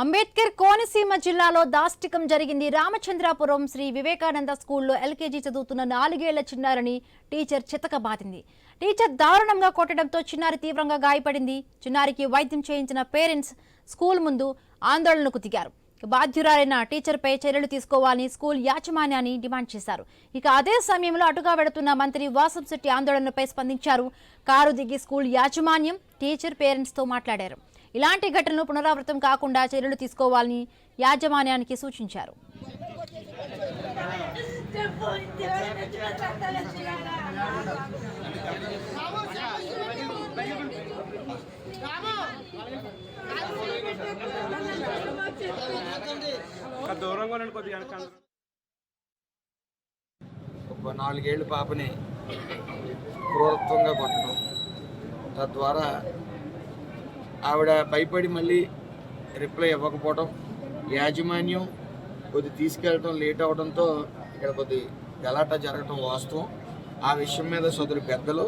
అంబేద్కర్ కోనసీమ జిల్లాలో దాష్టికం జరిగింది. రామచంద్రాపురం శ్రీ వివేకానంద స్కూల్లో ఎల్కేజీ చదువుతున్న నాలుగేళ్ళ చిన్నారిని టీచర్ చితకబాదింది టీచర్ దారుణంగా కొట్టడంతో చిన్నారి తీవ్రంగా గాయపడింది. చిన్నారికి వైద్యం చేయించిన పేరెంట్స్ స్కూల్ ముందు ఆందోళనకు దిగారు. బాధ్యురాలైన టీచర్పై చర్యలు తీసుకోవాలని స్కూల్ యాజమాన్యాన్ని డిమాండ్ చేశారు. ఇక అదే సమయంలో అటుగా వెడుతున్న మంత్రి వాసంశెట్టి ఆందోళనపై స్పందించారు. కారు దిగి స్కూల్ యాజమాన్యం టీచర్ పేరెంట్స్తో మాట్లాడారు. ఇలాంటి ఘటనలు పునరావృతం కాకుండా చర్యలు తీసుకోవాలని యాజమాన్యానికి సూచించారు. ఒక నాలుగేళ్ళ పాపని క్రూరత్వంగా కొట్టడం తద్వారా ఆవిడ భయపడి మళ్ళీ రిప్లై ఇవ్వకపోవటం యాజమాన్యం కొద్ది తీసుకెళ్ళటం లేట్ అవడంతో ఇక్కడ కొద్ది గలాటా జరగటం వాస్తవం. ఆ విషయం మీద సోదరి పెద్దలు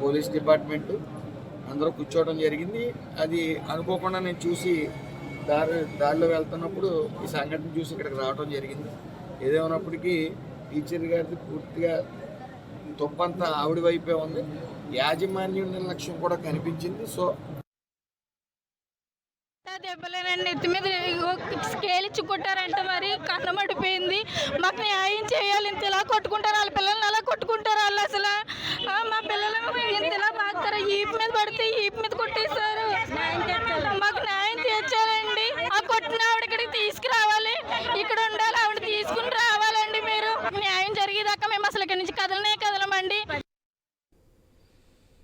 పోలీస్ డిపార్ట్మెంటు అందరూ కూర్చోవడం జరిగింది. అది అనుకోకుండా నేను చూసి దారి దారిలో వెళ్తున్నప్పుడు ఈ సంఘటన చూసి ఇక్కడికి రావడం జరిగింది. ఏదేమైనప్పటికీ టీచర్ గారిది పూర్తిగా తుప్పంతా ఆవిడ వైపే ఉంది. యాజమాన్యం నిర్లక్ష్యం కూడా కనిపించింది. సో దెబ్బలేనండి. నెత్తి మీద స్కేల్ ఇచ్చి కొట్టారంట మరి. కన్నమడిపోయింది మాకు న్యాయం చేయాలి. ఇంత ఇలా కొట్టుకుంటారు వాళ్ళ పిల్లల్ని అలా కొట్టుకుంటారు వాళ్ళు అసలు. మా పిల్లలు ఇంత ఇలా బాగుతారు ఈపు మీద పడితే ఈపు మీద కొట్టేశారు. మాకు న్యాయం తీర్చాలండి ఆ కొట్టిన ఆవిడ ఇక్కడికి తీసుకురావాలి. ఇక్కడ ఉండాలి. ఆవిడ తీసుకుని రావాలండి మీరు. న్యాయం జరిగేదాకా మేము అసలు ఇక్కడి నుంచి కదలనే కదా.